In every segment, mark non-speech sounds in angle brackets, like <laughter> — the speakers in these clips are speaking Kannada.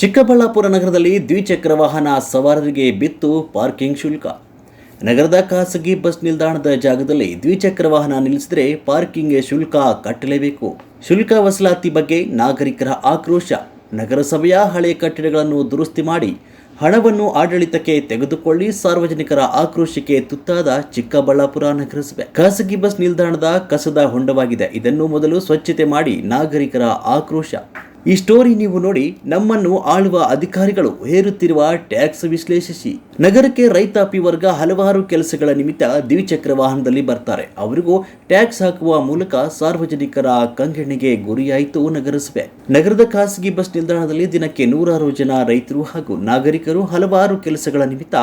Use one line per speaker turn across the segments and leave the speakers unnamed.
ಚಿಕ್ಕಬಳ್ಳಾಪುರ ನಗರದಲ್ಲಿ ದ್ವಿಚಕ್ರ ವಾಹನ ಸವಾರರಿಗೆ ಬಿತ್ತು ಪಾರ್ಕಿಂಗ್ ಶುಲ್ಕ. ನಗರದ ಖಾಸಗಿ ಬಸ್ ನಿಲ್ದಾಣದ ಜಾಗದಲ್ಲಿ ದ್ವಿಚಕ್ರ ವಾಹನ ನಿಲ್ಲಿಸಿದರೆ ಪಾರ್ಕಿಂಗ್ ಶುಲ್ಕ ಕಟ್ಟಲೇಬೇಕು. ಶುಲ್ಕ ವಸೂಲಾತಿ ಬಗ್ಗೆ ನಾಗರಿಕರ ಆಕ್ರೋಶ. ನಗರಸಭೆಯ ಹಳೆ ಕಟ್ಟಡಗಳನ್ನು ದುರಸ್ತಿ ಮಾಡಿ ಹಣವನ್ನು ಆಡಳಿತಕ್ಕೆ ತೆಗೆದುಕೊಳ್ಳಿ ಸಾರ್ವಜನಿಕರ ಆಕ್ರೋಶಕ್ಕೆ ತುತ್ತಾದ ಚಿಕ್ಕಬಳ್ಳಾಪುರ ನಗರಸಭೆ. ಖಾಸಗಿ ಬಸ್ ನಿಲ್ದಾಣದ ಕಸದ ಹೊಂಡವಾಗಿದೆ. ಇದನ್ನು ಮೊದಲು ಸ್ವಚ್ಛತೆ ಮಾಡಿ ನಾಗರಿಕರ ಆಕ್ರೋಶ. ಈ ಸ್ಟೋರಿ ನೀವು ನೋಡಿ ನಮ್ಮನ್ನು ಆಳುವ ಅಧಿಕಾರಿಗಳು ಹೇರುತ್ತಿರುವ ಟ್ಯಾಕ್ಸ್ ವಿಶ್ಲೇಷಿಸಿ. ನಗರಕ್ಕೆ ರೈತಾಪಿ ವರ್ಗ ಹಲವಾರು ಕೆಲಸಗಳ ನಿಮಿತ್ತ ದ್ವಿಚಕ್ರ ವಾಹನದಲ್ಲಿ ಬರ್ತಾರೆ. ಅವರಿಗೂ ಟ್ಯಾಕ್ಸ್ ಹಾಕುವ ಮೂಲಕ ಸಾರ್ವಜನಿಕರ ಕಂಗಣಿಗೆ ಗುರಿಯಾಯಿತು ನಗರಸಭೆ. ನಗರದ ಖಾಸಗಿ ಬಸ್ ನಿಲ್ದಾಣದಲ್ಲಿ ದಿನಕ್ಕೆ ನೂರಾರು ಜನ ರೈತರು ಹಾಗೂ ನಾಗರಿಕರು ಹಲವಾರು ಕೆಲಸಗಳ ನಿಮಿತ್ತ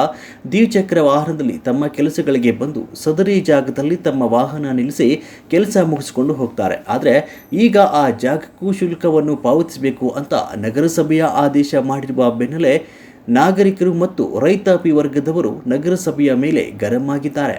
ದ್ವಿಚಕ್ರ ವಾಹನದಲ್ಲಿ ತಮ್ಮ ಕೆಲಸಗಳಿಗೆ ಬಂದು ಸದರಿ ಜಾಗದಲ್ಲಿ ತಮ್ಮ ವಾಹನ ನಿಲ್ಲಿಸಿ ಕೆಲಸ ಮುಗಿಸಿಕೊಂಡು ಹೋಗ್ತಾರೆ. ಆದರೆ ಈಗ ಆ ಜಾಗಕ್ಕೂ ಶುಲ್ಕವನ್ನು ಪಾವತಿಸಬೇಕು ಅಂತ ನಗರಸಭೆಯ ಆದೇಶ ಮಾಡಿರುವ ಬೆನ್ನಲ್ಲೇ ನಾಗರಿಕರು ಮತ್ತು ರೈತಾಪಿ ವರ್ಗದವರು ನಗರಸಭೆಯ ಮೇಲೆ ಗರಂ ಆಗಿದ್ದಾರೆ.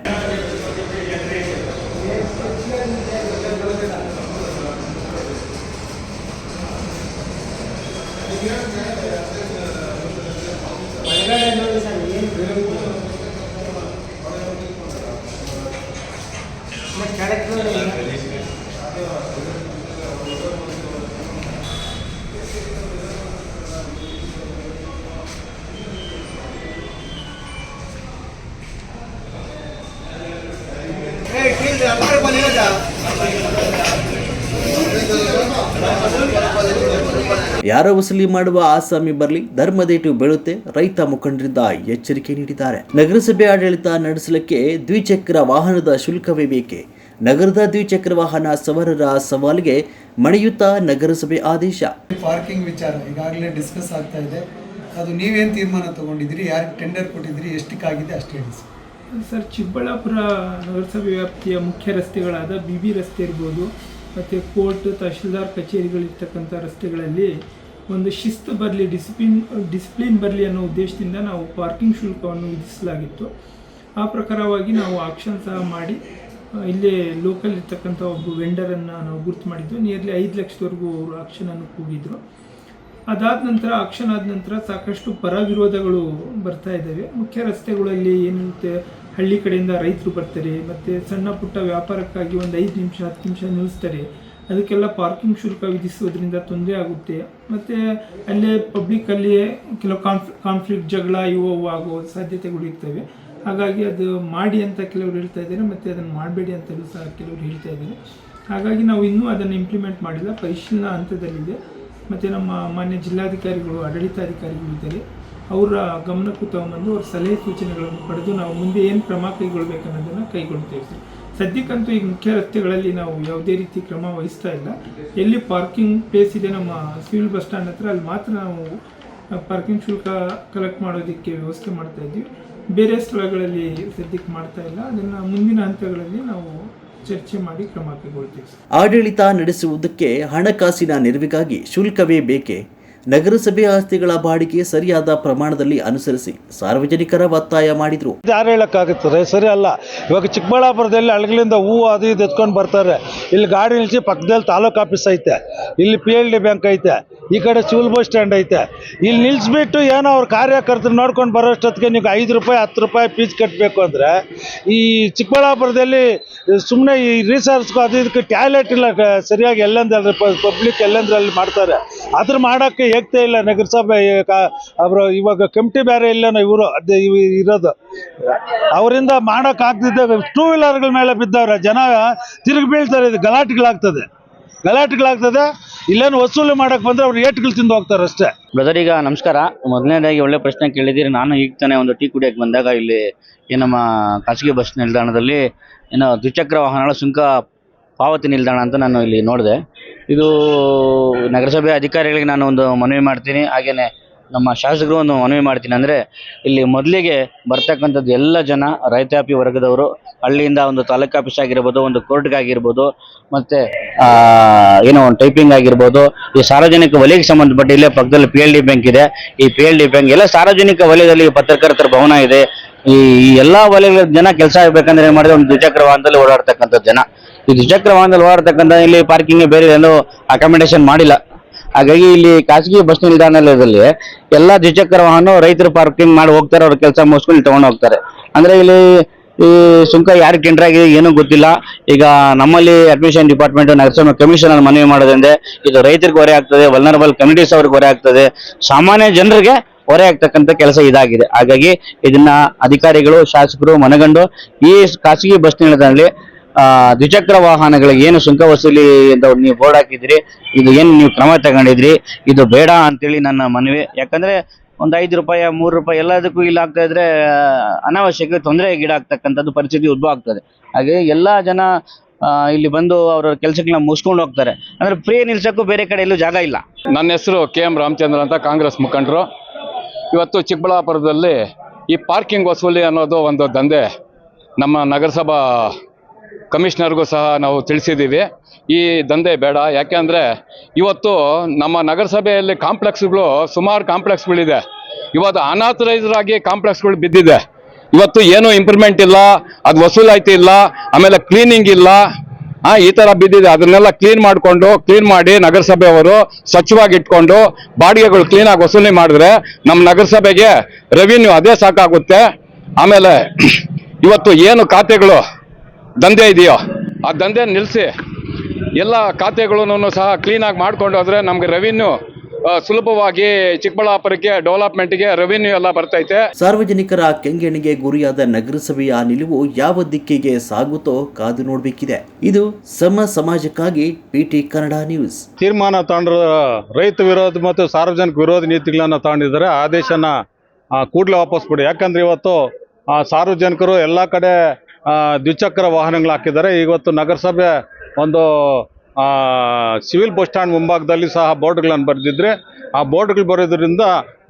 ಯಾರ ವಸೂಲಿ ಮಾಡುವ ಆಸಾಮಿ ಬರಲಿ, ಧರ್ಮದೇಟು ಬೀಳುತ್ತೆ, ರೈತ ಮುಖಂಡರಿಂದ ಎಚ್ಚರಿಕೆ ನೀಡಿದ್ದಾರೆ. ನಗರಸಭೆ ಆಡಳಿತ ನಡೆಸಲಿಕ್ಕೆ ದ್ವಿಚಕ್ರ ವಾಹನದ ಶುಲ್ಕವೇ ಬೇಕೆ? ನಗರದ ದ್ವಿಚಕ್ರ ವಾಹನ ಸವಾರರ ಸವಾಲಿಗೆ ಮಣಿಯುತ್ತಾ ನಗರಸಭೆ ಆದೇಶ.
ಪಾರ್ಕಿಂಗ್ ವಿಚಾರ ಈಗಾಗಲೇ ಡಿಸ್ಕಸ್ ಆಗ್ತಾ ಇದೆ. ಅದು ನೀವೇನು ತೀರ್ಮಾನ ತಗೊಂಡಿದ್ರಿ ಯಾರಿಗೆ ಟೆಂಡರ್ ಕೊಟ್ಟಿದ್ರಿ ಎಷ್ಟಕ್ಕಾಗಿದೆ ಅಷ್ಟು ಹೇಳಿ ಸರ್.
ಚಿಕ್ಕಬಳ್ಳಾಪುರ ನಗರಸಭೆ ವ್ಯಾಪ್ತಿಯ ಮುಖ್ಯ ರಸ್ತೆಗಳಾದ ಬಿ ಬಿ ರಸ್ತೆ ಇರ್ಬೋದು, ಮತ್ತು ಕೋರ್ಟ್, ತಹಶೀಲ್ದಾರ್ ಕಚೇರಿಗಳಿರ್ತಕ್ಕಂಥ ರಸ್ತೆಗಳಲ್ಲಿ ಒಂದು ಶಿಸ್ತು ಬರಲಿ, ಡಿಸಿಪ್ಲಿನ್ ಡಿಸಿಪ್ಲಿನ್ ಬರಲಿ ಅನ್ನೋ ಉದ್ದೇಶದಿಂದ ನಾವು ಪಾರ್ಕಿಂಗ್ ಶುಲ್ಕವನ್ನು ವಿಧಿಸಲಾಗಿತ್ತು ಆ ಪ್ರಕಾರವಾಗಿ ನಾವು ಆಕ್ಷನ್ ಸಹ ಮಾಡಿ ಇಲ್ಲೇ ಲೋಕಲ್ ಇರ್ತಕ್ಕಂಥ ಒಬ್ಬ ವೆಂಡರನ್ನು ನಾವು ಗುರ್ತು ಮಾಡಿದ್ದು, ನಿಯರ್ಲಿ ಐದು ಲಕ್ಷದವರೆಗೂ ಅವರು ಆಕ್ಷನನ್ನು ಕೂಗಿದ್ರು ಅದಾದ ನಂತರ, ಆಕ್ಷನ್ ಆದ ನಂತರ ಸಾಕಷ್ಟು ಪರ ವಿರೋಧಗಳು ಬರ್ತಾ ಇದ್ದಾವೆ ಮುಖ್ಯ ರಸ್ತೆಗಳಲ್ಲಿ ಏನಿರುತ್ತೆ ಹಳ್ಳಿ ಕಡೆಯಿಂದ ರೈತರು ಬರ್ತಾರೆ, ಮತ್ತು ಸಣ್ಣ ಪುಟ್ಟ ವ್ಯಾಪಾರಕ್ಕಾಗಿ ಒಂದು ಐದು ನಿಮಿಷ, ಹತ್ತು ನಿಮಿಷ ನಿಲ್ಲಿಸ್ತಾರೆ ಅದಕ್ಕೆಲ್ಲ ಪಾರ್ಕಿಂಗ್ ಶುಲ್ಕ ವಿಧಿಸೋದ್ರಿಂದ ತೊಂದರೆ ಆಗುತ್ತೆ. ಮತ್ತು ಅಲ್ಲೇ ಪಬ್ಲಿಕ್ಕಲ್ಲಿ ಕೆಲವು ಕಾನ್ಫ್ ಕಾನ್ಫ್ಲಿಕ್ಟ್ ಜಗಳ ಇವು ಅವು ಆಗೋ ಸಾಧ್ಯತೆಗಳು ಇರ್ತವೆ. ಹಾಗಾಗಿ ಅದು ಮಾಡಿ ಅಂತ ಕೆಲವರು ಹೇಳ್ತಾ ಇದ್ದಾರೆ, ಮತ್ತು ಅದನ್ನು ಮಾಡಬೇಡಿ ಅಂತಲೂ ಸಹ ಕೆಲವರು ಹೇಳ್ತಾ ಇದ್ದಾರೆ. ಹಾಗಾಗಿ ನಾವು ಇನ್ನೂ ಅದನ್ನು ಇಂಪ್ಲಿಮೆಂಟ್ ಮಾಡಿಲ್ಲ, ಪರಿಶೀಲನಾ ಹಂತದಲ್ಲಿದೆ. ಮತ್ತು ನಮ್ಮ ಮಾನ್ಯ ಜಿಲ್ಲಾಧಿಕಾರಿಗಳು, ಆಡಳಿತಾಧಿಕಾರಿಗಳು ಇದ್ದಾರೆ. ಅವರ ಗಮನಕ್ಕೂ ತಗೊಂಬಂದು ಅವ್ರ ಸಲಹೆ ಸೂಚನೆಗಳನ್ನು ಪಡೆದು ನಾವು ಮುಂದೆ ಏನು ಕ್ರಮ ಕೈಗೊಳ್ಬೇಕು ಅನ್ನೋದನ್ನು ಕೈಗೊಳ್ತೇವೆ ಸರ್. ಸದ್ಯಕ್ಕಂತೂ ಈಗ ಮುಖ್ಯ ರಸ್ತೆಗಳಲ್ಲಿ ನಾವು ಯಾವುದೇ ರೀತಿ ಕ್ರಮ ವಹಿಸ್ತಾ ಇಲ್ಲ. ಎಲ್ಲಿ ಪಾರ್ಕಿಂಗ್ ಪ್ಲೇಸ್ ಇದೆ ನಮ್ಮ ಸಿವಿಲ್ ಬಸ್ ಸ್ಟ್ಯಾಂಡ್ ಹತ್ರ, ಅಲ್ಲಿ ಮಾತ್ರ ನಾವು ಪಾರ್ಕಿಂಗ್ ಶುಲ್ಕ ಕಲೆಕ್ಟ್ ಮಾಡೋದಕ್ಕೆ ವ್ಯವಸ್ಥೆ ಮಾಡ್ತಾ ಇದ್ದೀವಿ. ಬೇರೆ ಸ್ಥಳಗಳಲ್ಲಿ ಸದ್ಯಕ್ಕೆ ಮಾಡ್ತಾ ಇಲ್ಲ. ಅದನ್ನು ಮುಂದಿನ ಹಂತಗಳಲ್ಲಿ ನಾವು ಚರ್ಚೆ ಮಾಡಿ ಕ್ರಮ ಕೈಗೊಳ್ತೀವಿ
ಆಡಳಿತ ನಡೆಸುವುದಕ್ಕೆ ಹಣಕಾಸಿನ ನೆರವಿಗಾಗಿ ಶುಲ್ಕವೇ ಬೇಕೆ? ನಗರಸಭೆ ಆಸ್ತಿಗಳ ಬಾಡಿಗೆ ಸರಿಯಾದ ಪ್ರಮಾಣದಲ್ಲಿ ಅನುಸರಿಸಿ ಸಾರ್ವಜನಿಕರ ಒತ್ತಾಯ ಮಾಡಿದರು.
ಯಾರು ಹೇಳಕ್ಕಾಗುತ್ತದೆ? ಸರಿ ಅಲ್ಲ. ಇವಾಗ ಚಿಕ್ಕಬಳ್ಳಾಪುರದಲ್ಲಿ ಹಳಗಲಿಂದ ಹೂವು ಅದು ಇದು ಎತ್ಕೊಂಡು ಬರ್ತಾರೆ. ಇಲ್ಲಿ ಗಾಡಿ ನಿಲ್ಲಿಸಿ ಪಕ್ಕದಲ್ಲಿ ತಾಲೂಕು ಆಫೀಸ್ ಐತೆ. ಇಲ್ಲಿ ಪಿ ಎಲ್ ಡಿ ಬ್ಯಾಂಕ್ ಐತೆ. ಈ ಕಡೆ ಸಿವಿಲ್ ಬಸ್ ಸ್ಟ್ಯಾಂಡ್ ಐತೆ. ಇಲ್ಲಿ ನಿಲ್ಲಿಸ್ಬಿಟ್ಟು ಏನೋ ಅವ್ರ ಕಾರ್ಯಕರ್ತರು ನೋಡ್ಕೊಂಡು ಬರೋಷ್ಟೊತ್ತಿಗೆ ನೀವು ಐದು ರೂಪಾಯಿ, ಹತ್ತು ರೂಪಾಯಿ ಫೀಸ್ ಕಟ್ಟಬೇಕು ಅಂದರೆ, ಈ ಚಿಕ್ಕಬಳ್ಳಾಪುರದಲ್ಲಿ ಸುಮ್ಮನೆ ಈ ರಿಸರ್ಚ್ಗೂ ಅದು ಇದಕ್ಕೆ ಟ್ಯಾಲೆಟ್ ಇಲ್ಲ ಸರಿಯಾಗಿ ಎಲ್ಲಂದ್ರೆ ಪಬ್ಲಿಕ್ ಎಲ್ಲಂದ್ರಲ್ಲಿ ಮಾಡ್ತಾರೆ. ಅದ್ರ ಮಾಡೋಕ್ಕೆ ಏಕ್ತೆ ಇಲ್ಲ ನಗರಸಭೆ ಅವರು ಇವಾಗ ಕಮಿಟಿ ಬೇರೆ ಇಲ್ಲನೋ ಇವರು, ಅದೇ ಇರೋದು. ಅವರಿಂದ ಮಾಡೋಕ್ಕಾಗ್ದಿದ್ದಾಗ ಟೂ ವೀಲರ್ಗಳ ಮೇಲೆ ಬಿದ್ದವ್ರೆ, ಜನ ತಿರುಗಿ ಬೀಳ್ತಾರೆ, ಇದು ಗಲಾಟೆಗಳಾಗ್ತದೆ. ಗಲಾಟೆಗಳಾಗ್ತದೆ, ಇಲ್ಲೇನು ವಸೂಲಿ ಮಾಡಕ್ಕೆ ಬಂದ್ರೆ ಅವ್ರು ಏಟ್ಗಳು ತಿಂದು ಹೋಗ್ತಾರೆ ಅಷ್ಟೇ
ಬ್ರದರ್ ಈಗ ನಮಸ್ಕಾರ. ಮೊದಲನೇದಾಗಿ ಒಳ್ಳೆ ಪ್ರಶ್ನೆ ಕೇಳಿದಿರಿ ನಾನು ಈಗ ತಾನೇ ಒಂದು ಟೀ ಕುಡಿಯಕ್ಕೆ ಬಂದಾಗ ಇಲ್ಲಿ ಈ ನಮ್ಮ ಖಾಸಗಿ ಬಸ್ ನಿಲ್ದಾಣದಲ್ಲಿ ಏನೋ ದ್ವಿಚಕ್ರ ವಾಹನಗಳ ಸುಂಕ ಪಾವತಿ ನಿಲ್ದಾಣ ಅಂತ ನಾನು ಇಲ್ಲಿ ನೋಡಿದೆ. ಇದು ನಗರಸಭೆ ಅಧಿಕಾರಿಗಳಿಗೆ ನಾನು ಒಂದು ಮನವಿ ಮಾಡ್ತೀನಿ. ಹಾಗೇನೆ ನಮ್ಮ ಶಾಸಕರು ಒಂದು ಮನವಿ ಮಾಡ್ತೀನಿ ಅಂದರೆ ಇಲ್ಲಿ ಮೊದಲಿಗೆ ಬರ್ತಕ್ಕಂಥದ್ದು ಎಲ್ಲ ಜನ ರೈತಾಪಿ ವರ್ಗದವರು, ಹಳ್ಳಿಯಿಂದ ಒಂದು ತಾಲೂಕು ಆಫೀಸ್ ಆಗಿರ್ಬೋದು, ಒಂದು ಕೋರ್ಟ್ಗಾಗಿರ್ಬೋದು ಮತ್ತು ಏನೋ ಒಂದು ಟೈಪಿಂಗ್ ಆಗಿರ್ಬೋದು, ಈ ಸಾರ್ವಜನಿಕ ವಲಯಕ್ಕೆ ಸಂಬಂಧಪಟ್ಟ ಇಲ್ಲೇ ಪಕ್ಕದಲ್ಲಿ ಪಿ ಎಲ್ ಡಿ ಬ್ಯಾಂಕ್ ಇದೆ. ಈ ಪಿ ಎಲ್ ಡಿ ಬ್ಯಾಂಕ್ ಎಲ್ಲ ಸಾರ್ವಜನಿಕ ವಲಯದಲ್ಲಿ ಪತ್ರಕರ್ತರ ಭವನ ಇದೆ. ಈ ಈ ಎಲ್ಲಾ ವಲಯಗಳ ಜನ ಕೆಲಸ ಆಗ್ಬೇಕಂದ್ರೆ ಏನ್ ಮಾಡಿದ್ರೆ ಒಂದು ದ್ವಿಚಕ್ರ ವಾಹನದಲ್ಲಿ ಓಡಾಡ್ತಕ್ಕಂಥ ಜನ. ಈ ದ್ವಿಚಕ್ರ ವಾಹನದಲ್ಲಿ ಓಡಾಡ್ತಕ್ಕಂಥ ಇಲ್ಲಿ ಪಾರ್ಕಿಂಗ್ ಬೇರೆ ಏನು ಅಕಾಮಿಡೇಷನ್ ಮಾಡಿಲ್ಲ. ಹಾಗಾಗಿ ಇಲ್ಲಿ ಖಾಸಗಿ ಬಸ್ ನಿಲ್ದಾಣದಲ್ಲಿ ಎಲ್ಲಾ ದ್ವಿಚಕ್ರ ವಾಹನ ರೈತರು ಪಾರ್ಕಿಂಗ್ ಮಾಡಿ ಹೋಗ್ತಾರೆ, ಅವ್ರ ಕೆಲಸ ಮುಗಿಸ್ಕೊಂಡು ಇಲ್ಲಿ ತಗೊಂಡು ಹೋಗ್ತಾರೆ. ಅಂದ್ರೆ ಇಲ್ಲಿ ಈ ಸುಂಕ ಯಾರು ಟೆಂಡರ್ ಆಗಿದೆ ಏನೂ ಗೊತ್ತಿಲ್ಲ. ಈಗ ನಮ್ಮಲ್ಲಿ ಅಡ್ಮಿಷನ್ ಡಿಪಾರ್ಟ್ಮೆಂಟ್ ನಗರಸಭೆ ಅನ್ನು ಮನವಿ ಮಾಡೋದಂದ್ರೆ ಇದು ರೈತರಿಗೆ ಹೊರೆ ಆಗ್ತದೆ ವಲ್ನರಬಲ್ ಕಮ್ಯುನಿಟೀಸ್ ಅವ್ರಿಗೆ ಹೊರೆ ಆಗ್ತದೆ. ಸಾಮಾನ್ಯ ಜನರಿಗೆ ಹೊರೆ ಆಗ್ತಕ್ಕಂಥ ಕೆಲಸ ಇದಾಗಿದೆ. ಹಾಗಾಗಿ ಇದನ್ನ ಅಧಿಕಾರಿಗಳು, ಶಾಸಕರು, ಮನಗಂಡು ಈ ಖಾಸಗಿ ಬಸ್ ನಿಲ್ದಾಣದಲ್ಲಿ ದ್ವಿಚಕ್ರ ವಾಹನಗಳಿಗೆ ಏನು ಸುಂಕ ವಸೂಲಿ ಅಂತ ನೀವು ಬೋರ್ಡ್ ಹಾಕಿದ್ರಿ, ಇದು ಏನು ನೀವು ಕ್ರಮ ತಗೊಂಡಿದ್ರಿ, ಇದು ಬೇಡ ಅಂತೇಳಿ ನನ್ನ ಮನವಿ. ಯಾಕಂದ್ರೆ ಒಂದು ಐದು ರೂಪಾಯಿ, ಮೂರು ರೂಪಾಯಿ ಎಲ್ಲದಕ್ಕೂ ಇಲ್ಲಿ ಆಗ್ತಾ ಇದ್ರೆ ಅನಾವಶ್ಯಕ ತೊಂದರೆ ಈಡಾಗ್ತಕ್ಕಂಥದ್ದು ಪರಿಸ್ಥಿತಿ ಉದ್ಭವ ಆಗ್ತದೆ. ಹಾಗೆ ಎಲ್ಲಾ ಜನ ಇಲ್ಲಿ ಬಂದು ಅವರ ಕೆಲಸಗಳನ್ನ ಮುಗಿಸ್ಕೊಂಡು ಹೋಗ್ತಾರೆ. ಅಂದ್ರೆ ಫ್ರೀ ನಿಲ್ಸಕ್ಕೂ ಬೇರೆ ಕಡೆ ಎಲ್ಲೂ ಜಾಗ ಇಲ್ಲ.
ನನ್ನ ಹೆಸರು ಕೆ ಎಂ ರಾಮಚಂದ್ರ ಅಂತ ಕಾಂಗ್ರೆಸ್ ಮುಖಂಡರು. ಇವತ್ತು ಚಿಕ್ಕಬಳ್ಳಾಪುರದಲ್ಲಿ ಈ ಪಾರ್ಕಿಂಗ್ ವಸೂಲಿ ಅನ್ನೋದು ಒಂದು ದಂಧೆ ನಮ್ಮ ನಗರಸಭಾ ಕಮಿಷನರ್ಗೂ ಸಹ ನಾವು ತಿಳಿಸಿದ್ದೀವಿ. ಈ ದಂಧೆ ಬೇಡ. ಯಾಕೆಂದರೆ ಇವತ್ತು ನಮ್ಮ ನಗರಸಭೆಯಲ್ಲಿ ಕಾಂಪ್ಲೆಕ್ಸ್ಗಳು, ಸುಮಾರು ಕಾಂಪ್ಲೆಕ್ಸ್ಗಳಿದೆ. ಇವತ್ತು ಅನಾಥರೈಸ್ಡ್ ಆಗಿ ಕಾಂಪ್ಲೆಕ್ಸ್ಗಳು ಬಿದ್ದಿದೆ. ಇವತ್ತು ಏನೂ ಇಂಪ್ರೂವ್ಮೆಂಟ್ ಇಲ್ಲ, ಅದು ವಸೂಲಾಯ್ತಿ ಇಲ್ಲ, ಆಮೇಲೆ ಕ್ಲೀನಿಂಗ್ ಇಲ್ಲ. ಹಾಂ ಈ ಥರ ಬಿದ್ದಿದೆ. ಅದನ್ನೆಲ್ಲ ಕ್ಲೀನ್ ಮಾಡಿಕೊಂಡು, ಕ್ಲೀನ್ ಮಾಡಿ ನಗರಸಭೆಯವರು ಸ್ವಚ್ಛವಾಗಿ ಇಟ್ಕೊಂಡು ಬಾಡಿಗೆಗಳು ಕ್ಲೀನಾಗಿ ವಸೂಲಿ ಮಾಡಿದ್ರೆ ನಮ್ಮ ನಗರಸಭೆಗೆ ರೆವಿನ್ಯೂ ಅದೇ ಸಾಕಾಗುತ್ತೆ. ಆಮೇಲೆ <clears throat> ಇವತ್ತು ಏನು ಖಾತೆಗಳು ದಂಧೆ ಇದೆಯೋ? ಆ ದಂಧೆ ನಿಲ್ಲಿಸಿ ಎಲ್ಲ ಖಾತೆಗಳನ್ನು ಸಹ ಕ್ಲೀನಾಗಿ ಮಾಡಿಕೊಂಡು ಹೋದರೆ ನಮಗೆ ರೆವಿನ್ಯೂ ಸುಲಭವಾಗಿ ಚಿಕ್ಕಬಳ್ಳಾಪುರಕ್ಕೆ ಡೆವಲಪ್ಮೆಂಟ್ಗೆ ರೆವಿನ್ಯೂ ಎಲ್ಲ ಬರ್ತೈತೆ.
ಸಾರ್ವಜನಿಕರ ಕೆಂಗೆಣಿಗೆ ಗುರಿಯಾದ ನಗರಸಭೆಯ ನಿಲುವು ಯಾವ ದಿಕ್ಕಿಗೆ ಸಾಗುತ್ತೋ ಕಾದು ನೋಡಬೇಕಿದೆ. ಇದು ಸಮ ಸಮಾಜಕ್ಕಾಗಿ ಪಿಟಿ ಕನ್ನಡ ನ್ಯೂಸ್.
ತೀರ್ಮಾನ ತಗೊಂಡ್ರ ರೈತ ವಿರೋಧ ಮತ್ತು ಸಾರ್ವಜನಿಕ ವಿರೋಧ ನೀತಿಗಳನ್ನು ತಗೊಂಡಿದ್ದಾರೆ ಆದೇಶನ ಕೂಡಲೇ ವಾಪಸ್ ಕೊಡಿ. ಯಾಕಂದ್ರೆ ಇವತ್ತು ಆ, ಸಾರ್ವಜನಿಕರು ಎಲ್ಲ ಕಡೆ ದ್ವಿಚಕ್ರ ವಾಹನಗಳು ಹಾಕಿದ್ದಾರೆ. ಇವತ್ತು ನಗರಸಭೆ ಒಂದು ಸಿವಿಲ್ ಬಸ್ ಸ್ಟ್ಯಾಂಡ್ ಮುಂಭಾಗದಲ್ಲಿ ಸಹ ಬೋರ್ಡ್ಗಳನ್ನು ಬರೆದಿದ್ರೆ, ಆ ಬೋರ್ಡ್ಗಳು ಬರೋದ್ರಿಂದ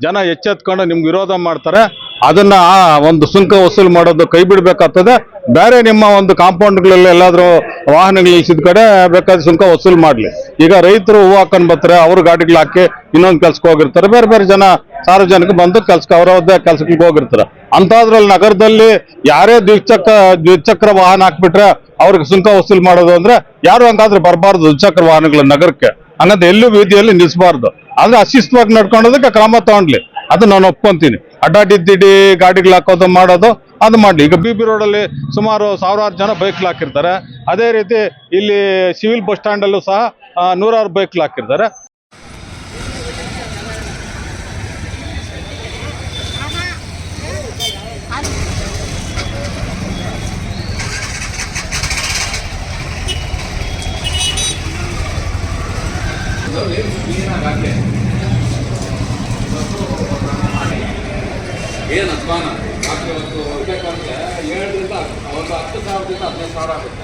ಜನ ಎಚ್ಚೆತ್ಕೊಂಡು ನಿಮ್ಗೆ ವಿರೋಧ ಮಾಡ್ತಾರೆ. ಅದನ್ನ ಒಂದು ಸುಂಕ ವಸೂಲು ಮಾಡೋದು ಕೈ ಬಿಡಬೇಕಾಗ್ತದೆ. ಬೇರೆ ನಿಮ್ಮ ಒಂದು ಕಾಂಪೌಂಡ್ಗಳಲ್ಲಿ ಎಲ್ಲಾದರೂ ವಾಹನಗಳು ನಿಲ್ಸಿದ ಕಡೆ ಬೇಕಾದ ಸುಂಕ ವಸೂಲು ಮಾಡಲಿ. ಈಗ ರೈತರು ಹೂವು ಹಾಕೊಂಡು ಬರ್ತಾರೆ, ಅವ್ರ ಗಾಡಿಗಳು ಹಾಕಿ ಇನ್ನೊಂದು ಕೆಲ್ಸಕ್ಕೆ ಹೋಗಿರ್ತಾರೆ. ಬೇರೆ ಬೇರೆ ಜನ ಸಾರ್ವಜನಿಕ ಬಂದು ಕೆಲ್ಸಕ್ಕೆ ಅವರವ್ರದ್ದೇ ಕೆಲ್ಸಕ್ಕೆ ಹೋಗಿರ್ತಾರೆ. ಅಂತಾದ್ರಲ್ಲಿ ನಗರದಲ್ಲಿ ಯಾರೇ ದ್ವಿಚಕ್ರ ದ್ವಿಚಕ್ರ ವಾಹನ ಹಾಕ್ಬಿಟ್ರೆ ಅವ್ರಿಗೆ ಸುಂಕ ವಸೂಲು ಮಾಡೋದು ಅಂದ್ರೆ ಯಾರು ಹಂಗಾದ್ರೆ ಬರಬಾರ್ದು ದ್ವಿಚಕ್ರ ವಾಹನಗಳ ನಗರಕ್ಕೆ. ಅನ್ನೋದು ಎಲ್ಲೂ ಬೀದಿಯಲ್ಲಿ ನಿಲ್ಲಿಸಬಾರ್ದು ಅಂದ್ರೆ ಅಶಿಸ್ತವಾಗಿ ನಡ್ಕೊಂಡೋದಕ್ಕೆ ಕ್ರಮ ತಗೊಂಡ್ಲಿ. ಅದು ನಾನು ಒಪ್ಕೊಂತೀನಿ. ಅಡ್ಡಾಡಿದ್ದಿಡಿ ಗಾಡಿಗಳು ಹಾಕೋದು ಮಾಡೋದು, ಅದು ಮಾಡಲಿ. ಈಗ ಬಿ ಬಿ ರೋಡಲ್ಲಿ ಸುಮಾರು ಸಾವಿರಾರು ಜನ ಬೈಕ್ಗಳು ಹಾಕಿರ್ತಾರೆ. ಅದೇ ರೀತಿ ಇಲ್ಲಿ ಸಿವಿಲ್ ಬಸ್ ಸ್ಟ್ಯಾಂಡಲ್ಲೂ ಸಹ ನೂರಾರು ಬೈಕ್ಗಳು ಹಾಕಿರ್ತಾರೆ.
ಏನು ಅಧ್ವಾನ? ಆದರೆ ಒಂದು ಹೋಗ್ಬೇಕಂದ್ರೆ ಏಳರಿಂದ ಒಂದು ಹತ್ತು ಸಾವಿರದಿಂದ ಹದಿನೈದು ಸಾವಿರ ಆಗುತ್ತೆ.